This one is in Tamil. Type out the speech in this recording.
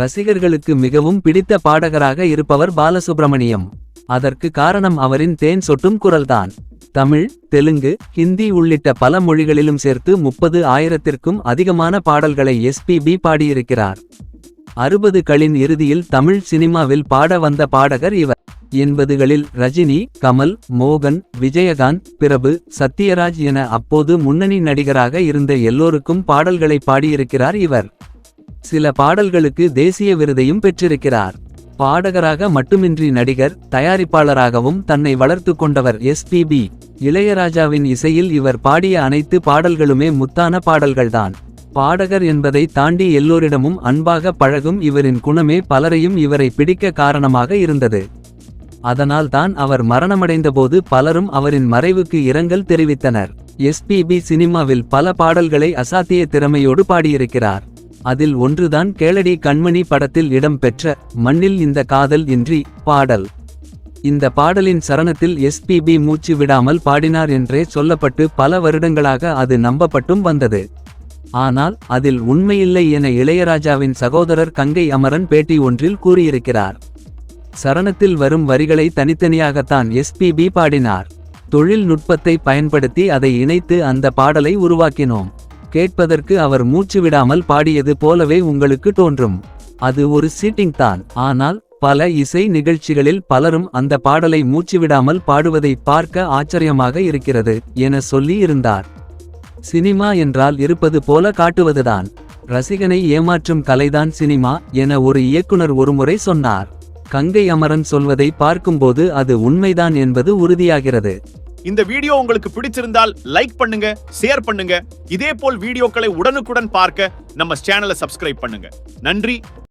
ரசிகர்களுக்கு மிகவும் பிடித்த பாடகராக இருப்பவர் பாலசுப்ரமணியம். அதற்கு காரணம் அவரின் தேன் சொட்டும் குரல்தான். தமிழ் தெலுங்கு ஹிந்தி உள்ளிட்ட பல மொழிகளிலும் சேர்த்து முப்பது ஆயிரத்திற்கும் அதிகமான பாடல்களை எஸ்பிபி பாடியிருக்கிறார். அறுபது களின் இறுதியில் தமிழ் சினிமாவில் பாட வந்த பாடகர் இவர். எண்பதுகளில் ரஜினி கமல் மோகன் விஜயகாந்த் பிரபு சத்யராஜ் என அப்போது முன்னணி நடிகராக இருந்த எல்லோருக்கும் பாடல்களை பாடியிருக்கிறார் இவர். சில பாடல்களுக்கு தேசிய விருதையும் பெற்றிருக்கிறார். பாடகராக மட்டுமின்றி நடிகர் தயாரிப்பாளராகவும் தன்னை வளர்த்து கொண்டவர் எஸ்பிபி இளையராஜாவின் இசையில் இவர் பாடிய அனைத்து பாடல்களுமே முத்தான பாடல்கள்தான். பாடகர் என்பதை தாண்டி எல்லோரிடமும் அன்பாக பழகும் இவரின் குணமே பலரையும் இவரை பிடிக்க காரணமாக இருந்தது. அதனால் தான் அவர் மரணமடைந்தபோது பலரும் அவரின் மறைவுக்கு இரங்கல் தெரிவித்தனர். எஸ்பிபி சினிமாவில் பல பாடல்களை அசாத்திய திறமையோடு பாடியிருக்கிறார். அதில் ஒன்றுதான் கேளடி கண்மணி படத்தில் இடம்பெற்ற மண்ணில் இந்த காதல் இன்றி பாடல். இந்த பாடலின் சரணத்தில் எஸ்பிபி மூச்சு விடாமல் பாடினார் என்றே சொல்லப்பட்டு பல வருடங்களாக அது நம்பப்பட்டும் வந்தது. ஆனால் அதில் உண்மையில்லை என இளையராஜாவின் சகோதரர் கங்கை அமரன் பேட்டி ஒன்றில் கூறியிருக்கிறார். சரணத்தில் வரும் வரிகளை தனித்தனியாகத்தான் எஸ்பிபி பாடினார். தொழில்நுட்பத்தை பயன்படுத்தி அதை இணைத்து அந்த பாடலை உருவாக்கினோம். கேட்பதற்கு அவர் மூச்சு விடாமல் பாடியது போலவே உங்களுக்கு தோன்றும். அது ஒரு சீட்டிங் தான். ஆனால் பல இசை நிகழ்ச்சிகளில் பலரும் அந்த பாடலை மூச்சுவிடாமல் பாடுவதை பார்க்க ஆச்சரியமாக இருக்கிறது என சொல்லி இருந்தார் சினிமா என்றால் இருப்பது போல காட்டுவதுதான். ரசிகனை ஏமாற்றும் கலைதான் சினிமா என ஒரு இயக்குனர் ஒருமுறை சொன்னார். கங்கை அமரன் சொல்வதை பார்க்கும்போது அது உண்மைதான் என்பது உறுதியாகிறது. இந்த வீடியோ உங்களுக்கு பிடிச்சிருந்தால் லைக் பண்ணுங்க ஷேர் பண்ணுங்க. இதே போல் வீடியோக்களை உடனுக்குடன் பார்க்க நம்ம சேனலை சப்ஸ்கிரைப் பண்ணுங்க. நன்றி.